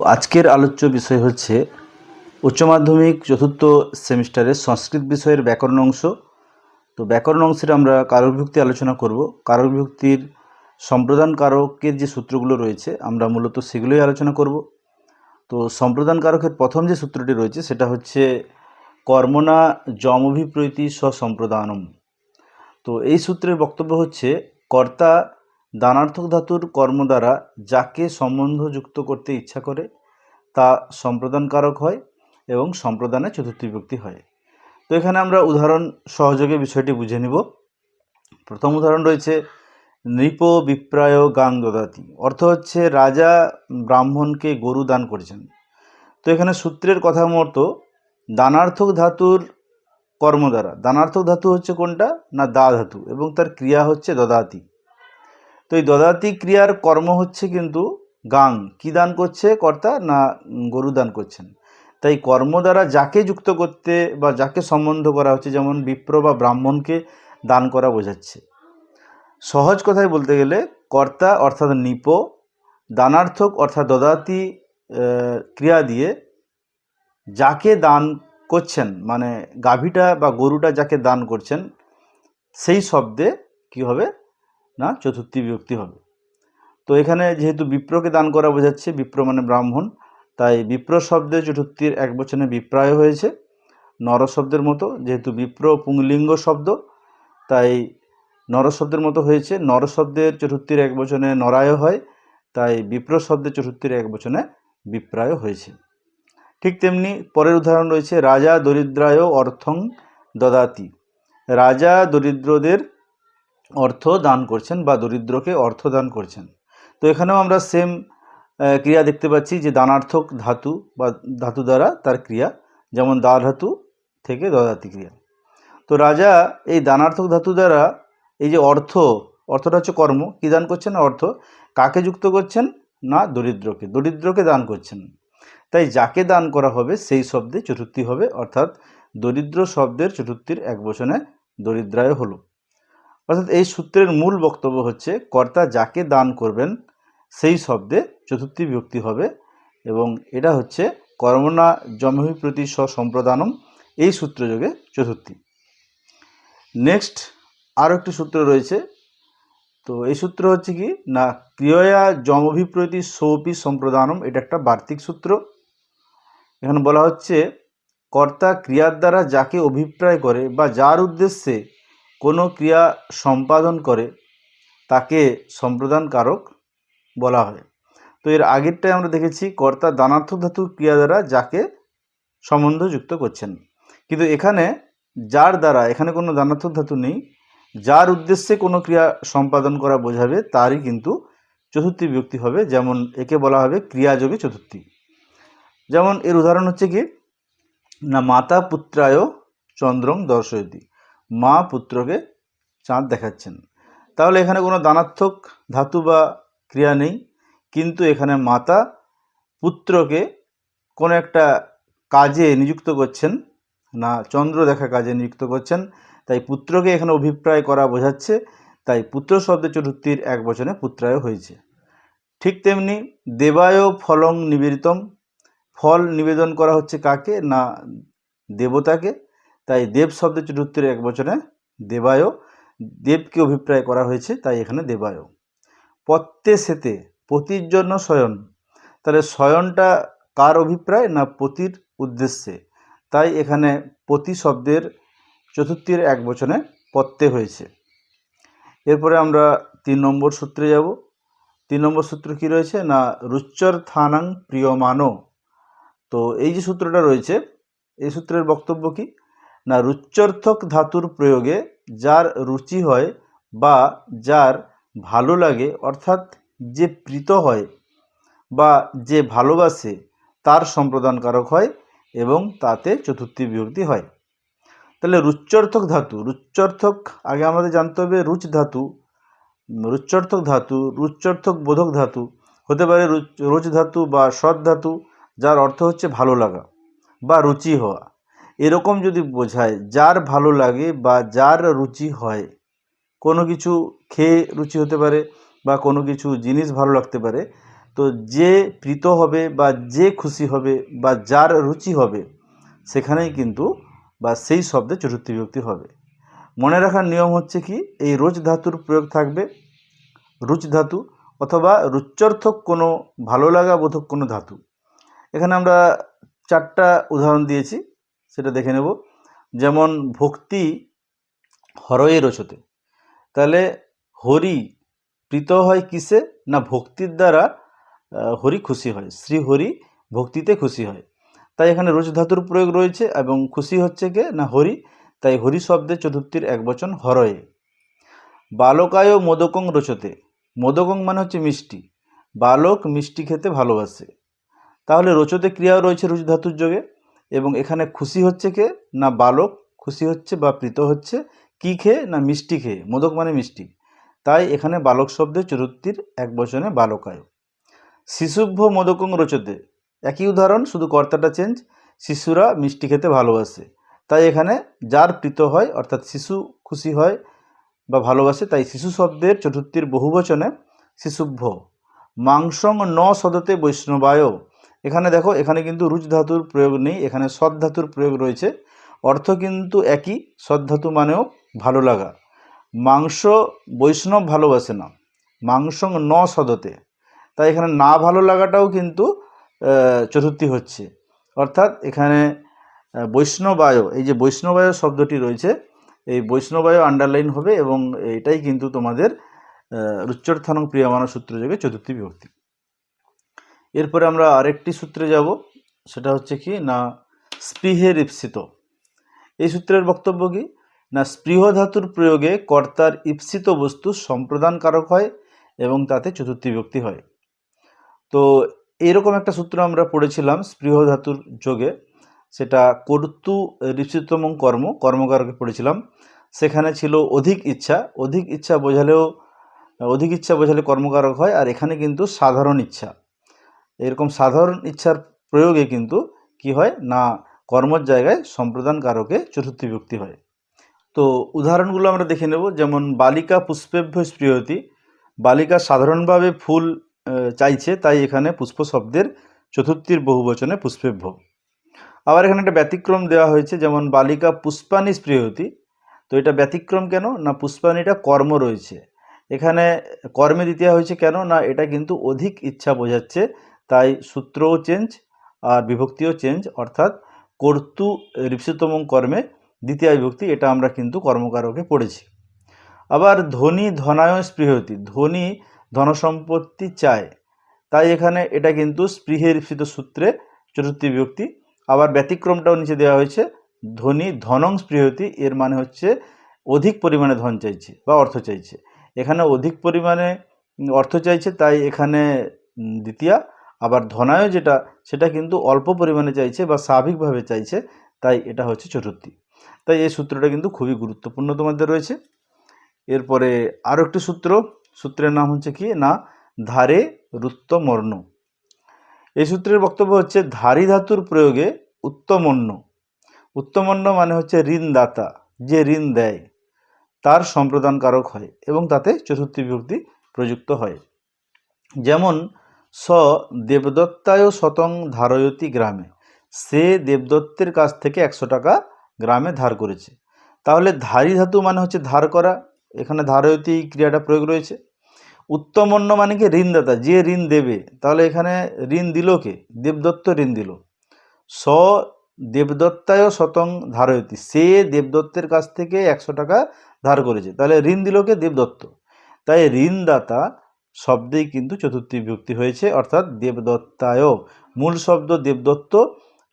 আজকের আলোচ্য বিষয় হচ্ছে উচ্চ মাধ্যমিক চতুর্থ সেমিস্টারের সংস্কৃত বিষয়ের ব্যাকরণ অংশ। তো ব্যাকরণ অংশের আমরা কারক বিভক্তি আলোচনা করব। কারক বিভক্তির সম্প্রদান কারকের যে সূত্রগুলো রয়েছে, আমরা মূলত সেগুলোই আলোচনা করব। তো সম্প্রদান কারকের প্রথম যে সূত্রটি রয়েছে, সেটা হচ্ছে কর্মনা যমভিপ্রীতি স্বসম্প্রদানম। তো এই সূত্রের বক্তব্য হচ্ছে, কর্তা দানার্থক ধাতুর কর্ম দ্বারা যাকে সম্বন্ধ যুক্ত করতে ইচ্ছা করে, তা সম্প্রদানকারক হয় এবং সম্প্রদানে চতুর্থ বিভক্তি হয়। তো এখানে আমরা উদাহরণ সহযোগে বিষয়টি বুঝে নিব। প্রথম উদাহরণ রয়েছে, নৃপ বিপ্রায় গাং দদাতি। অর্থ হচ্ছে রাজা ব্রাহ্মণকে গরু দান করেছেন। তো এখানে সূত্রের কথা মতো দানার্থক ধাতুর কর্ম দ্বারা। দানার্থক ধাতু হচ্ছে কোনটা? না দা ধাতু। এবং তার ক্রিয়া হচ্ছে দদাতি। তো এই দদাতি ক্রিয়ার কর্ম হচ্ছে কিন্তু গাং। কি দান করছে কর্তা? না, গরু দান করছেন। তাই কর্ম দ্বারা যাকে যুক্ত করতে বা যাকে সম্বন্ধ করা হচ্ছে, যেমন বিপ্র বা ব্রাহ্মণকে দান করা বোঝাচ্ছে। সহজ কথায় বলতে গেলে, কর্তা অর্থাৎ নিপ, দানার্থক অর্থাৎ দদাতি ক্রিয়া দিয়ে যাকে দান করছেন মানে গাভীটা বা গরুটা যাকে দান করছেন, সেই শব্দে কি হবে? না, চতুর্থী বিভক্তি হবে। তো এখানে যেহেতু বিপ্রকে দান করা বোঝাচ্ছে, বিপ্র মানে ব্রাহ্মণ, তাই বিপ্র শব্দে চতুর্থীর এক বচনে বিপ্রায় হয়েছে, নর শব্দের মতো। যেহেতু বিপ্র পুংলিঙ্গ শব্দ, তাই নর শব্দের মতো হয়েছে। নর শব্দের চতুর্থীর এক বচনে নরায় হয়, তাই বিপ্র শব্দের চতুর্থীর এক বচনে বিপ্রায় হয়েছে। ঠিক তেমনি পরের উদাহরণ রয়েছে, রাজা দরিদ্রায় অর্থং দদাতি। রাজা দরিদ্রদের অর্থ দান করছেন বা দরিদ্রকে অর্থ দান করছেন। তো এখানেও আমরা সেম ক্রিয়া দেখতে পাচ্ছি যে দানার্থক ধাতু বা ধাতু দ্বারা তার ক্রিয়া, যেমন ধাতু থেকে দদাতি ক্রিয়া। তো রাজা এই দানার্থক ধাতু দ্বারা এই যে অর্থ, অর্থটা হচ্ছে কর্ম, কী দান করছেন? অর্থ কাকে যুক্ত করছেন? না, দরিদ্রকে দরিদ্রকে দান করছেন। তাই যাকে দান করা হবে সেই শব্দে চতুর্থী হবে, অর্থাৎ দরিদ্র শব্দের চতুর্থীর এক বচনে দরিদ্রায় হলো। অর্থাৎ এই সূত্রের মূল বক্তব্য হচ্ছে, কর্তা যাকে দান করবেন, সেই শব্দে চতুর্থী বিভক্তি হবে। এবং এটা হচ্ছে, কর্মনা জমহি প্রতি স্বসম্প্রদানম এই সূত্রযোগে চতুর্থী। নেক্সট আরও একটি সূত্র রয়েছে। তো এই সূত্র হচ্ছে কি, না, ক্রিয়া জমভিপ্রতি সৌপি সম্প্রদানম। এটা একটা বার্তিক সূত্র। এখানে বলা হচ্ছে, কর্তা ক্রিয়ার দ্বারা যাকে অভিপ্রায় করে বা যার উদ্দেশ্যে কোনো ক্রিয়া সম্পাদন করে, তাকে সম্প্রদান কারক বলা হয়। তো এর আগেরটায় আমরা দেখেছি, কর্তা দানার্থক ধাতু ক্রিয়া দ্বারা যাকে সম্বন্ধ যুক্ত করছেন। কিন্তু এখানে যার দ্বারা, এখানে কোনো দানার্থক ধাতু নেই, যার উদ্দেশ্যে কোনো ক্রিয়া সম্পাদন করা বোঝাবে, তারই কিন্তু চতুর্থী বিভক্তি হবে, যেমন একে বলা হবে ক্রিয়াযোগে চতুর্থী। যেমন এর উদাহরণ হচ্ছে কি না মাতা পুত্রায় চন্দ্রং দর্শয়তি। মা পুত্রকে চাঁদ দেখাচ্ছেন। তাহলে এখানে কোনো দানার্থক ধাতু বা ক্রিয়া নেই, কিন্তু এখানে মাতা পুত্রকে কোনো একটা কাজে নিযুক্ত করছেন, না, চন্দ্র দেখা কাজে নিযুক্ত করছেন, তাই পুত্রকে এখানে অভিপ্রায় করা বোঝাচ্ছে, তাই পুত্র শব্দের চতুর্থীর এক বচনে পুত্রায় হয়েছে। ঠিক তেমনি দেবায় ফলং নিবেদিতম, ফল নিবেদন করা হচ্ছে কাকে, না দেবতাকে তাই দেব শব্দের চতুর্থীর এক বচনে দেবায় দেবকে অভিপ্রায় করা হয়েছে, তাই এখানে দেবায়। পত্তে সেতে, পতির জন্য শয়ন। তাহলে শয়নটা কার অভিপ্রায় না পতির উদ্দেশ্যে? তাই এখানে পতি শব্দের চতুর্থীর এক বচনে পত্তে হয়েছে। এরপরে আমরা তিন নম্বর সূত্রে যাব। তিন নম্বর সূত্র কি রয়েছে? না, রুচ্চর থানাং প্রিয়মানো তো এই যে সূত্রটা রয়েছে, এই সূত্রের বক্তব্য কি? না রুচ্চর্থক ধাতুর প্রয়োগে যার রুচি হয় বা যার ভালো লাগে, অর্থাৎ যে প্রীত হয় বা যে ভালোবাসে, তার সম্প্রদানকারক হয় এবং তাতে চতুর্থী বিভক্তি হয়। তাহলে রুচ্চর্থক ধাতু, রুচ্চর্থক, আগে আমাদের জানতে হবে রুচ ধাতু, রুচ্চর্থক ধাতু, রুচ্চর্থক বোধক ধাতু, হতে পারে রুচ- রোচ ধাতু বা সৎ ধাতু, যার অর্থ হচ্ছে ভালো লাগা বা রুচি হওয়া। এরকম যদি বোঝায় যার ভালো লাগে বা যার রুচি হয়, কোনো কিছু খেয়ে রুচি হতে পারে বা কোনো কিছু জিনিস ভালো লাগতে পারে, তো যে প্রীত হবে বা যে খুশি হবে বা যার রুচি হবে, সেখানেই কিন্তু বা সেই শব্দে চতুর্থী বিভক্তি হবে। মনে রাখার নিয়ম হচ্ছে কি, এই রোজ ধাতুর প্রয়োগ থাকবে, রুচ ধাতু অথবা রুচ্যর্থক কোনো ভালো লাগা বোধক কোনো ধাতু। এখানে আমরা চারটা উদাহরণ দিয়েছি। সেটা দেখে নেব। যেমন ভক্তি হরয়ে রচতে। তাহলে হরি প্রীত হয় কিসে? না ভক্তির দ্বারা হরি খুশি হয়। শ্রী হরি ভক্তিতে খুশি হয়। তাই এখানে রোজ ধাতুর প্রয়োগ রয়েছে এবং খুশি হচ্ছে কে? না হরি? তাই হরি শব্দে চতুর্থীর এক বচন হরয়ে। বালকায় মোদকং রচতে। মোদকং মানে হচ্ছে মিষ্টি। বালক মিষ্টি খেতে ভালোবাসে। তাহলে রচতে ক্রিয়াও রয়েছে রুচ ধাতুর যোগে। এবং এখানে খুশি হচ্ছে কে? না বালক? খুশি হচ্ছে বা প্রীত হচ্ছে? কি খেয়ে? না মিষ্টি খেয়ে? মোদক মানে মিষ্টি। তাই এখানে বালক শব্দের চতুর্থীর এক বচনে বালকায়। শিশুভ্য মোদকং রচতে। একই উদাহরণ, শুধু কর্তাটা চেঞ্জ শিশুরা মিষ্টি খেতে ভালোবাসে। তাই এখানে যার প্রীত হয়, অর্থাৎ শিশু খুশি হয় বা ভালোবাসে, তাই শিশু শব্দের চতুর্থীর বহুবচনে শিশুভ্য। মাংসং ন সদতে বৈষ্ণবায়। এখানে দেখো, এখানে কিন্তু রুচ ধাতুর প্রয়োগ নেই, এখানে সৎ ধাতুর প্রয়োগ রয়েছে। অর্থ কিন্তু একই, সৎ ধাতু মানেও ভালো লাগা। মাংস বৈষ্ণব ভালোবাসে না, মাংসং ন সদতে। তাই এখানে না ভালো লাগাটাও কিন্তু চতুর্থী হচ্ছে। অর্থাৎ এখানে বৈষ্ণবায়, এই যে বৈষ্ণবায় শব্দটি রয়েছে, এই বৈষ্ণবায় আন্ডারলাইন হবে এবং এটাই কিন্তু তোমাদের রুচ্চর্থানং প্রিয়মানা সূত্র যোগে চতুর্থী বিভক্তি। এরপরে আমরা আরেকটি সূত্রে যাব, সেটা হচ্ছে কি, না স্পৃহের ইপ্সিত এই সূত্রের বক্তব্য কি? না স্পৃহ ধাতুর প্রয়োগে কর্তার ইপ্সিত বস্তু সম্প্রদানকারক হয় এবং তাতে চতুর্থী বিভক্তি হয়। তো এরকম একটা সূত্র আমরা পড়েছিলাম স্পৃহ ধাতুর যোগে, সেটা কর্তু ঋষিতম কর্ম, কর্মকারকে পড়েছিলাম। সেখানে ছিল অধিক ইচ্ছা অধিক ইচ্ছা বোঝালেও, অধিক ইচ্ছা বোঝালে কর্মকারক হয়, আর এখানে কিন্তু সাধারণ ইচ্ছা। এরকম সাধারণ ইচ্ছার প্রয়োগে কিন্তু কি হয় না কর্মর জায়গায় সম্প্রদান কারকে চতুর্থী বিভক্তি হয়। তো উদাহরণগুলো আমরা দেখে নেব, যেমন বালিকা পুষ্পেভ্য স্পৃহতি। বালিকা সাধারণভাবে ফুল চাইছে, তাই এখানে পুষ্প শব্দের চতুর্থীর বহুবচনে পুষ্পেভ্য। আবার এখানে একটা ব্যতিক্রম দেওয়া হয়েছে, যেমন বালিকা পুষ্পানি স্পৃহতি। তো এটা ব্যতিক্রম কেন? না পুষ্পানিটা কর্ম রয়েছে। এখানে কর্মে দিতে হয়েছে কেন? না এটা কিন্তু অধিক ইচ্ছা বোঝাচ্ছে তাই সূত্রও চেঞ্জ আর বিভক্তিও চেঞ্জ, অর্থাৎ কর্তু রিপসিতম কর্মে দ্বিতীয় বিভক্তি, এটা আমরা কিন্তু কর্মকারকে পড়েছি। আবার ধনী ধনায় স্পৃহতি, ধনী ধনসম্পত্তি চায়, তাই এখানে এটা কিন্তু স্পৃহে রিপসিত সূত্রে চতুর্থী বিভক্তি। আবার ব্যতিক্রমটাও নিচে দেওয়া হয়েছে, ধনী ধনং স্পৃহতি, এর মানে হচ্ছে অধিক পরিমাণে ধন চাইছে বা অর্থ চাইছে। এখানে অধিক পরিমাণে অর্থ চাইছে, তাই এখানে দ্বিতীয়া আবার ধনায় যেটা, সেটা কিন্তু অল্প পরিমাণে চাইছে বা স্বাভাবিকভাবে চাইছে, তাই এটা হচ্ছে চতুর্থী। তাই এই সূত্রটা কিন্তু খুবই গুরুত্বপূর্ণ তোমাদের রয়েছে। এরপরে আরও একটি সূত্র, সূত্রের নাম হচ্ছে কি? না, ধারে রুত্তমর্ণ। এই সূত্রের বক্তব্য হচ্ছে, ধারী ধাতুর প্রয়োগে উত্তমন্য উত্তমন্য মানে হচ্ছে ঋণদাতা, যে ঋণ দেয়, তার সম্প্রদানকারক হয় এবং তাতে চতুর্থী বিভক্তি প্রযুক্ত হয়। যেমন স দেবদত্তায় শতং ধারয়তি গ্রামে। সে দেবদত্তের কাছ থেকে একশো টাকা গ্রামে ধার করেছে। তাহলে ধারী ধাতু মানে হচ্ছে ধার করা। এখানে ধারয়তি ক্রিয়াটা প্রয়োগ রয়েছে। উত্তমন্য মানে কি? ঋণদাতা। যে ঋণ দেবে, তাহলে এখানে ঋণ দিল কে? দেবদত্ত ঋণ দিল। স দেবদত্তায় শতং ধারয়তি। সে দেবদত্তের কাছ থেকে একশো টাকা ধার করেছে। তাহলে ঋণ দিল কে? দেবদত্ত। তাই ঋণদাতা শব্দেই কিন্তু চতুর্থী বিভক্তি হয়েছে, অর্থাৎ দেবদত্তায়। মূল শব্দ দেবদত্ত,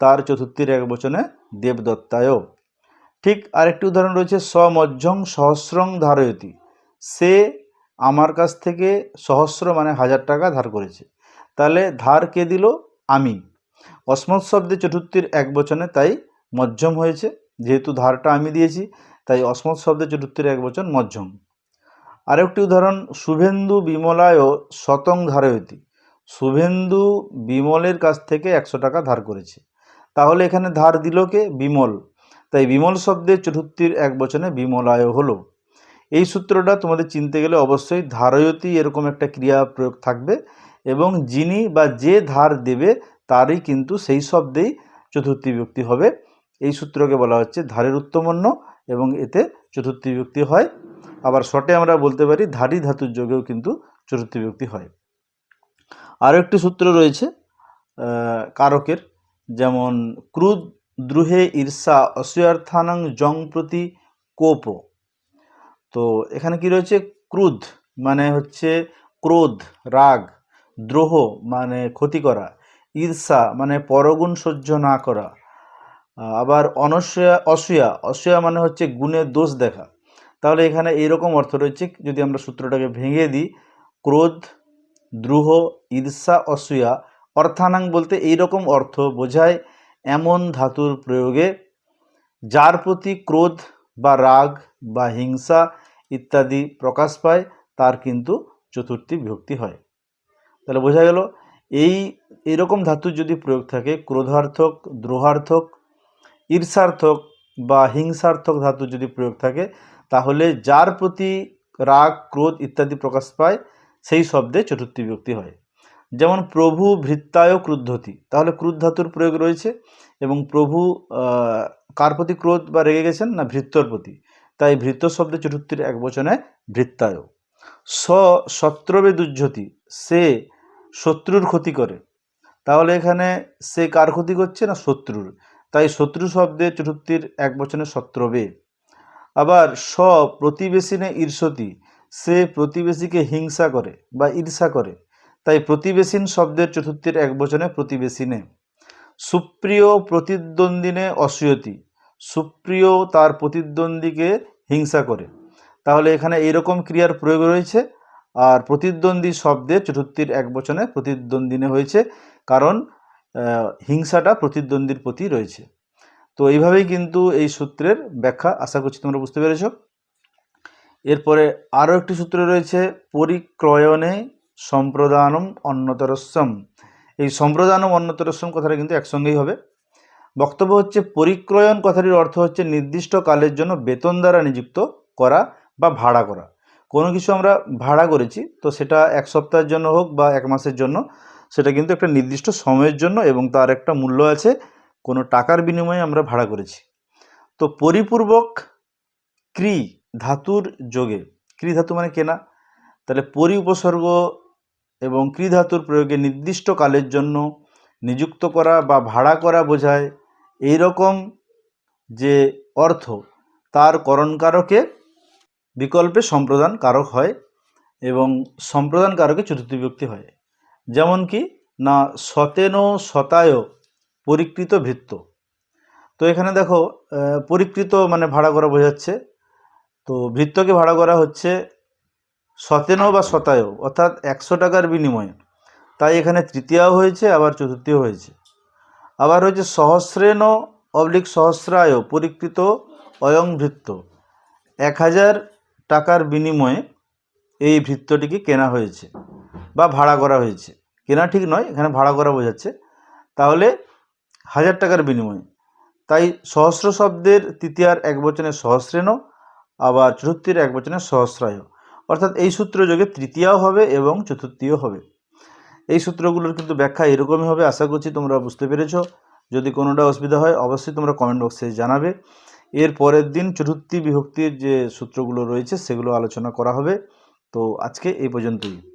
তার চতুর্থীর এক বচনে দেবদত্তায়। ঠিক আরেকটি উদাহরণ রয়েছে, সমজ্জং সহস্রং ধারয়তি। সে আমার কাছ থেকে সহস্র মানে হাজার টাকা ধার করেছে। তাহলে ধার কে দিল? আমি। অসমত শব্দে চতুর্থীর এক বচনে তাই মধ্যম হয়েছে, যেহেতু ধারটা আমি দিয়েছি, তাই অসমত শব্দে চতুর্থীর এক বচন মধ্যম আরেকটি উদাহরণ, শুভেন্দু বিমলায় শতং ধারয়তি। শুভেন্দু বিমলের কাছ থেকে একশো টাকা ধার করেছে। তাহলে এখানে ধার দিল কে? বিমল। তাই বিমল শব্দের চতুর্থীর এক বচনে বিমলায় হলো। এই সূত্রটা তোমাদের চিনতে গেলে অবশ্যই ধারয়তি এরকম একটা ক্রিয়া প্রয়োগ থাকবে এবং যিনি বা যে ধার দেবে তারই কিন্তু সেই শব্দেই চতুর্থী বিভক্তি হবে। এই সূত্রকে বলা হচ্ছে ধারের উত্তমন্য এবং এতে চতুর্থী বিভক্তি হয় আবার শর্টে আমরা বলতে পারি ধারী ধাতুর যোগেও কিন্তু চতুর্থী বিভক্তি হয়। আরও একটি সূত্র রয়েছে কারকের, যেমন ক্রুদ দ্রুহে ঈর্ষা অসূয়ার্থানাং জং প্রতি কোপ। তো এখানে কি রয়েছে? ক্রুধ মানে হচ্ছে ক্রোধ, রাগ, দ্রোহ মানে ক্ষতি করা, ঈর্ষা মানে পরগুণ সহ্য না করা আবার অনসূয়া অসূয়া অসূয়া মানে হচ্ছে গুণের দোষ দেখা। তাহলে এখানে এইরকম অর্থ রয়েছে, যদি আমরা সূত্রটাকে ভেঙে দিই, ক্রোধ, দ্রুহ, ঈর্ষা, অসূয়া, অর্থানাং বলতে এইরকম অর্থ বোঝায় এমন ধাতুর প্রয়োগে, যার প্রতি ক্রোধ বা রাগ বা হিংসা ইত্যাদি প্রকাশ পায়, তার কিন্তু চতুর্থী বিভক্তি হয়। তাহলে বোঝা গেল, এই এরকম ধাতুর যদি প্রয়োগ থাকে, ক্রোধার্থক, দ্রোহার্থক, ঈর্ষার্থক বা হিংসার্থক ধাতুর যদি প্রয়োগ থাকে তাহলে যার প্রতি রাগ, ক্রোধ ইত্যাদি প্রকাশ পায়, সেই শব্দে চতুর্থী বিভক্তি হয়। যেমন প্রভু ভৃত্তায় ক্রুদ্ধতি, তাহলে ক্রুদ্ধ ধাতুর প্রয়োগ রয়েছে এবং প্রভু কার প্রতি ক্রোধ বা রেগে গেছেন না ভৃত্যর প্রতি? তাই ভৃত্য শব্দে চতুর্থীর এক বচনে ভৃত্তায়। স, শত্রবে দুর্যতি সে শত্রুর ক্ষতি করে। তাহলে এখানে সে কার ক্ষতি করছে না শত্রুর? তাই শত্রু শব্দে চতুর্থীর এক বচনে শত্রবে। আবার স প্রতিবেশিনে ঈর্ষতি, সে প্রতিবেশীকে হিংসা করে বা ঈর্ষা করে। তাই প্রতিবেশীন শব্দের চতুর্থীর এক বচনে প্রতিবেশিনে। সুপ্রিয় প্রতিদ্বন্দ্বিনে অসূয়তি, সুপ্রিয় তার প্রতিদ্বন্দ্বীকে হিংসা করে। তাহলে এখানে এইরকম ক্রিয়ার প্রয়োগ রয়েছে। আর প্রতিদ্বন্দ্বী শব্দে চতুর্থীর এক বচনে প্রতিদ্বন্দ্বিনে হয়েছে, কারণ হিংসাটা প্রতিদ্বন্দ্বীর প্রতি রয়েছে। তো এইভাবেই কিন্তু এই সূত্রের ব্যাখ্যা আশা করছি তোমরা বুঝতে পেরেছ। এরপরে আরও একটি সূত্র রয়েছে, পরিক্রয়ণে সম্প্রদানম অন্নতরস্যম। এই সম্প্রদানম অন্নতরস্যম কথাটা কিন্তু একসঙ্গেই হবে। বক্তব্য হচ্ছে, পরিক্রয়ণ কথাটির অর্থ হচ্ছে নির্দিষ্ট কালের জন্য বেতন দ্বারা নিযুক্ত করা বা ভাড়া করা। কোনো কিছু আমরা ভাড়া করেছি, তো সেটা এক সপ্তাহের জন্য হোক বা এক মাসের জন্য, সেটা কিন্তু একটা নির্দিষ্ট সময়ের জন্য এবং তার একটা মূল্য আছে। কোনো টাকার বিনিময়ে আমরা ভাড়া করেছি। তো পরিপূর্বক ক্রি ধাতুর যোগে, ক্রি ধাতু মানে কেনা, তাহলে পরি উপসর্গ এবং ক্রি ধাতুর প্রয়োগে নির্দিষ্ট কালের জন্য নিযুক্ত করা বা ভাড়া করা বোঝায় এই রকম যে অর্থ তার করণকারকে বিকল্পে সম্প্রদান কারক হয় এবং সম্প্রদান কারকে চতুর্থ বিভক্তি হয়। যেমন কি, না সতেন শতায় পরিকৃত ভৃত্য। তো এখানে দেখো পরিকৃত মানে ভাড়া করা বোঝাচ্ছে। তো ভৃত্যকে ভাড়া করা হচ্ছে সতেন বা শতায় অর্থাৎ একশো টাকার বিনিময়ে। তাই এখানে তৃতীয়াও হয়েছে, আবার চতুর্থীয় হয়েছে। আবার হচ্ছে সহস্রেন অবলিক সহস্রায় পরিকৃত অয়ং ভৃত্য। এক হাজার টাকার বিনিময়ে এই ভৃত্যটিকে কেনা হয়েছে বা ভাড়া করা হয়েছে। কেনা ঠিক নয়, এখানে ভাড়া করা বোঝাচ্ছে। তাহলে হাজার টাকার বিনিময়ে। তাই সহস্র শব্দের তৃতীয়ার এক বচনে সহস্রেন আবার চতুর্থীর এক বচনে সহস্রায়। অর্থাৎ এই সূত্র যোগে তৃতীয়াও হবে এবং চতুর্থীয় হবে। এই সূত্রগুলোর কিন্তু ব্যাখ্যা এরকমই হবে, আশা করছি তোমরা বুঝতে পেরেছ। যদি কোনোটা অসুবিধা হয়, অবশ্যই তোমরা কমেন্ট বক্সে জানাবে। এর পরের দিন চতুর্থী বিভক্তির যে সূত্রগুলো রয়েছে, সেগুলো আলোচনা করা হবে। তো আজকে এই পর্যন্তই।